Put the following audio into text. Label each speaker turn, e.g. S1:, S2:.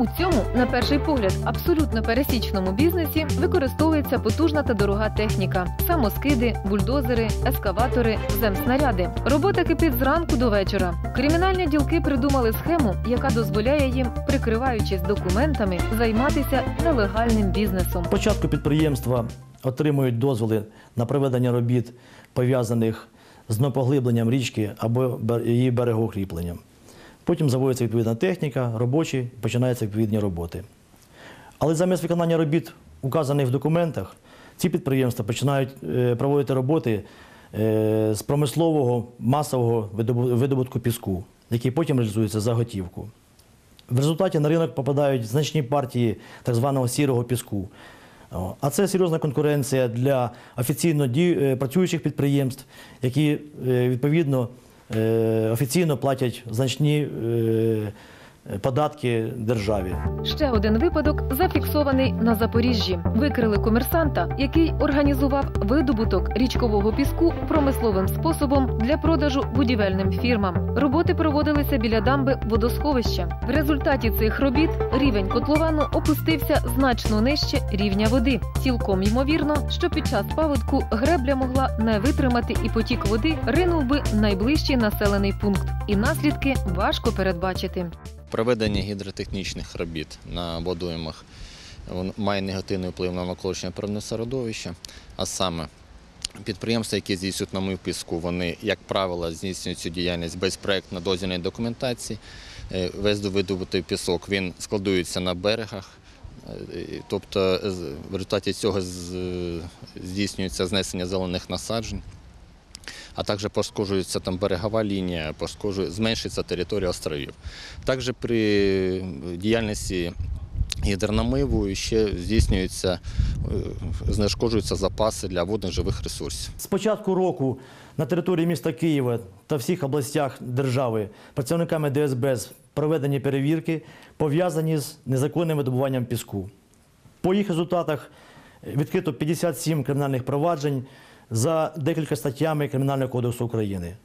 S1: У цьому, на перший погляд, абсолютно пересічному бізнесі використовується потужна та дорога техніка: самоскиди, бульдозери, ескаватори, земснаряди. Робота кипить зранку до вечора. Кримінальні ділки придумали схему, яка дозволяє їм, прикриваючись документами, займатися нелегальним бізнесом.
S2: Спочатку підприємства отримують дозволи на проведення робіт, пов'язаних з днопоглибленням річки або її берегоукріпленням. Потім заводиться відповідна техніка, робочі, починаються відповідні роботи. Але замість виконання робіт, указаних в документах, ці підприємства починають е, проводити роботи е, з промислового масового видобутку піску, який потім реалізується за готівку. В результаті на ринок попадають значні партії так званого сірого піску. А це серйозна конкуренція для офіційно е, працюючих підприємств, які відповідно офіційно платять значні е, податки державі.
S1: Ще один випадок зафіксований на Запоріжжі. Викрили комерсанта, який організував видобуток річкового піску промисловим способом для продажу будівельним фірмам. Роботи проводилися біля дамби водосховища. В результаті цих робіт рівень котловану опустився значно нижче рівня води. Цілком ймовірно, що під час паводку гребля могла не витримати і потік води ринув би найближчий населений пункт. І наслідки важко передбачити.
S3: Проведення гідротехнічних робіт на водоймах має негативний вплив на навколишнє природне середовище, а саме підприємства, які здійснюють намив піску, вони, як правило, здійснюють цю діяльність без проєктно-дозвільної документації. Е, Весь видобутий пісок він складується на берегах. Е, Тобто в результаті цього здійснюється знесення зелених насаджень, а також пошкоджується там берегова лінія, зменшується територія островів. Також при діяльності гідронамиву ще здійснюються, е, знешкоджуються запаси для водних живих ресурсів.
S2: З початку року на території міста Києва та всіх областях держави працівниками ДСБ проведені перевірки, пов'язані з незаконним видобуванням піску. По їх результатах відкрито 57 кримінальних проваджень за декілька статтями Кримінального кодексу України.